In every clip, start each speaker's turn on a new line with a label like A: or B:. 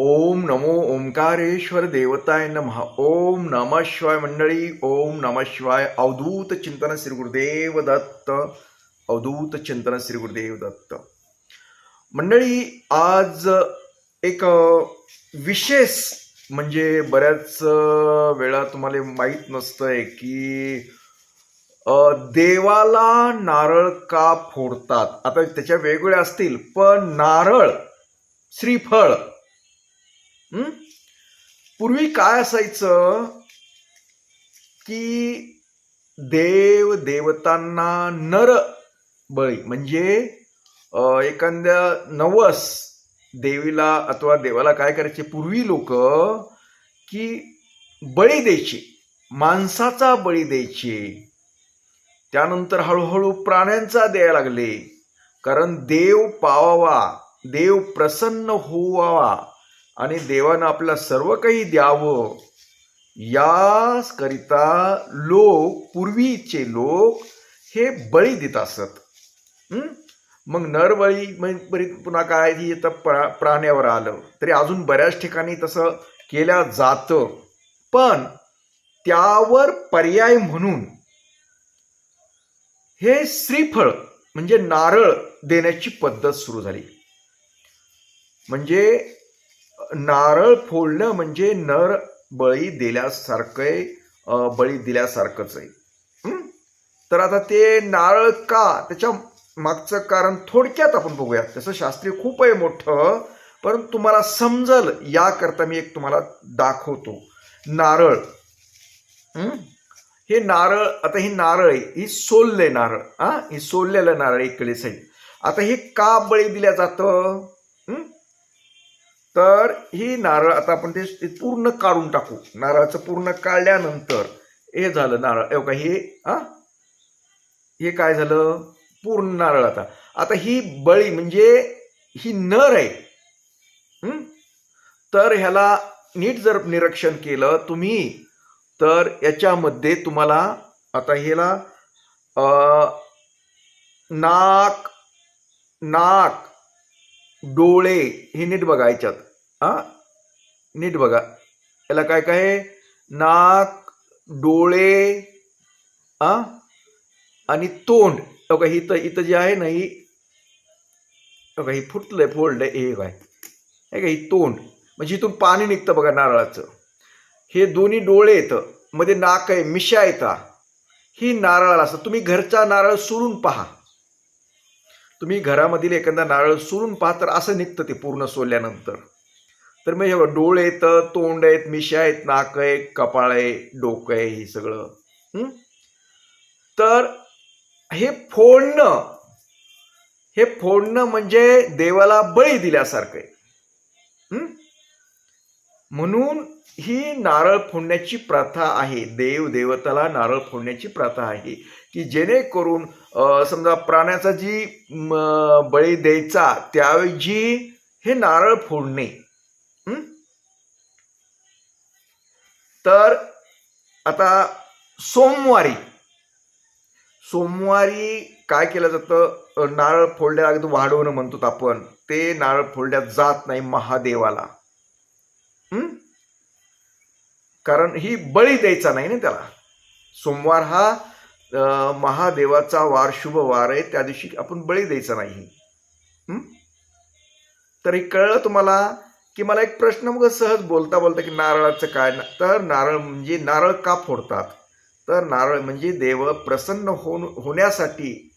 A: ओम नमो ओंकारेश्वर देवताय नमः. ओम नम शिवाय मंडळी. ओम नम शिवाय अवधूत चिंतन श्री गुरुदेव दत्त. अवधूत चिंतन श्री गुरुदेव दत्त. मंडळी आज एक विशेष म्हणजे बऱ्याच वेळा तुम्हाला माहीत नसतंय की देवाला नारळ का फोडतात? आता त्याच्या वेगवेगळ्या असतील पण नारळ श्रीफळ पूर्वी काय असायचं की देव देवतांना नर बळी म्हणजे एखाद्या नवस देवीला अथवा देवाला काय करायचे? पूर्वी लोक की बळी द्यायचे माणसाचा बळी द्यायचे. त्यानंतर हळूहळू प्राण्यांचा द्यायला लागले. कारण देव पावावा देव प्रसन्न होवावा. आणि देवानं आपला सर्व काही द्यावं. याकरिता लोक पूर्वीचे लोक हे बळी देत असत. मग नरबळी म्हणजे पुन्हा काय ही आता प्रा प्राण्यावर आलं. तरी अजून बऱ्याच ठिकाणी तसं केल्या जातं. पण त्यावर पर्याय म्हणून हे श्रीफळ म्हणजे नारळ देण्याची पद्धत सुरू झाली. म्हणजे नारळ फोडणं म्हणजे नर बळी दिल्यासारखं आहे, बळी दिल्यासारखंच आहे तर आता ते नारळ का? त्याच्या मागचं कारण थोडक्यात आपण बघूया. तसं शास्त्रीय खूप आहे मोठं परंतु तुम्हाला समजल याकरता मी एक तुम्हाला दाखवतो. नारळ. हे? नारळ आता हे नारळ आहे ही सोलले नारळ. हा? ही सोललेलं नारळ इकडे साईड आता हे का बळी दिल्या जातं? तर ही नारळ आता आपण ते पूर्ण काढून टाकू. नारळाचं पूर्ण काढल्यानंतर हे झालं नारळ. हे हे हा? हे काय झालं? पूर्ण नारळ आता. आता ही बळी म्हणजे ही नर आहे. तर ह्याला नीट जर निरीक्षण केलं तुम्ही तर याच्यामध्ये तुम्हाला आता ह्याला नाक नाक डोळे हे नीट बघायच्यात. हा? नीट बघा. याला काय काय आहे? नाक डोळे आ आणि तोंड. बघा इथं इथं जे आहे ना ही बघा ही फुटलंय आहे हे काय? हे का ही तोंड. म्हणजे इथून पाणी निघतं बघा नारळाचं. हे दोन्ही डोळे येतं. मध्ये नाक आहे मिशा येतात ही नारळाला असतं तुम्ही घरचा नारळ सुरून पहा. तुम्ही घरामधील एखादा नारळ सुरून पहा तर असं निघतं ते पूर्ण सोलल्यानंतर तर मग हे डोळे येतं तोंड आहेत मिशा आहेत नाक आहे कपाळ आहे डोकं आहे हे सगळं. तर हे फोडणं हे फोडणं म्हणजे देवाला बळी दिल्यासारखं आहे. म्हणून ही नारळ फोडण्याची प्रथा आहे. देव देवताला नारळ फोडण्याची प्रथा आहे. की जेणेकरून समजा प्राण्याचा जी बळी द्यायचा त्याऐवजी हे नारळ फोडणे. तर आता सोमवारी सोमवारी काय केलं जातं? नारळ फोडल्या अगदी वाढवणं म्हणतो आपण. ते नारळ फोडल्या जात नाही महादेवाला. कारण ही बळी द्यायचा नाही ना त्याला. सोमवार हा महादेवाचा वार शुभ वार आहे. त्या दिवशी आपण बळी द्यायचा नाही. तर हे कळलं तुम्हाला? की मला एक प्रश्न मग सहज बोलता बोलता की नारळाचं काय? ना- तर नारळ म्हणजे नारळ का फोडतात? तर नारळ म्हणजे देव प्रसन्न होऊन होण्यासाठी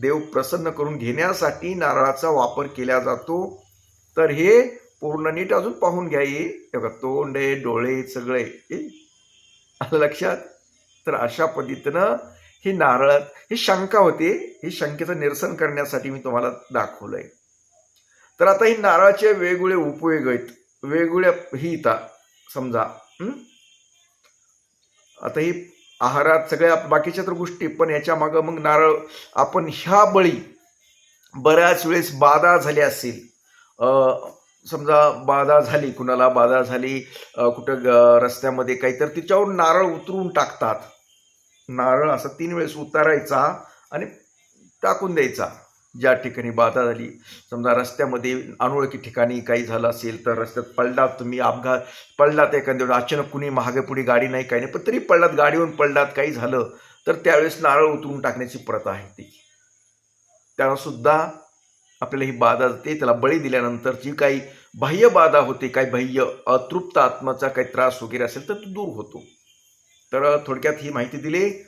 A: देव प्रसन्न करून घेण्यासाठी नारळाचा वापर केला जातो. तर हे पूर्ण नीट अजून पाहून घ्या हे. बघा, तोंड आहे डोळे सगळे आलं लक्षात? तर अशा पद्धतीनं ही नारळ ही शंका होती. ही शंकेचं निरसन करण्यासाठी मी तुम्हाला दाखवलं आहे तर आता ही नारळाचे वेगवेगळे उपयोग आहेत. वेगवेगळ्या ही इथं समजा आता ही आहारात सगळ्या बाकीच्या तर गोष्टी पण याच्या मागं मग नारळ आपण ह्या बळी बऱ्याच वेळेस बाधा झाली असेल. समजा बाधा झाली कुणाला बाधा झाली कुठं ग- रस्त्यामध्ये काही तर तिच्यावर नारळ उतरून टाकतात. नारळ असं तीन वेळेस उतारायचा आणि टाकून द्यायचा. ज्या ठिकाणी बाधा झाली समजा रस्त्यामध्ये अनोळखी ठिकाणी काही झालं असेल तर रस्त्यात पडलात तुम्ही अपघात पडलात एखाद्या अचानक कुणी मागे पुढे गाडी नाही काही नाही पण तरी पडलात गाडीवरून पडलात काही झालं तर त्यावेळेस नारळ उतरून टाकण्याची प्रथा आहे ती. त्यालासुद्धा आपल्याला ही बाधा जाते त्याला बळी दिल्यानंतर जी काही बाह्य बाधा होते काही बाह्य अतृप्त आत्माचा काही त्रास वगैरे असेल तर तो दूर होतो. तर थोडक्यात ही माहिती दिली.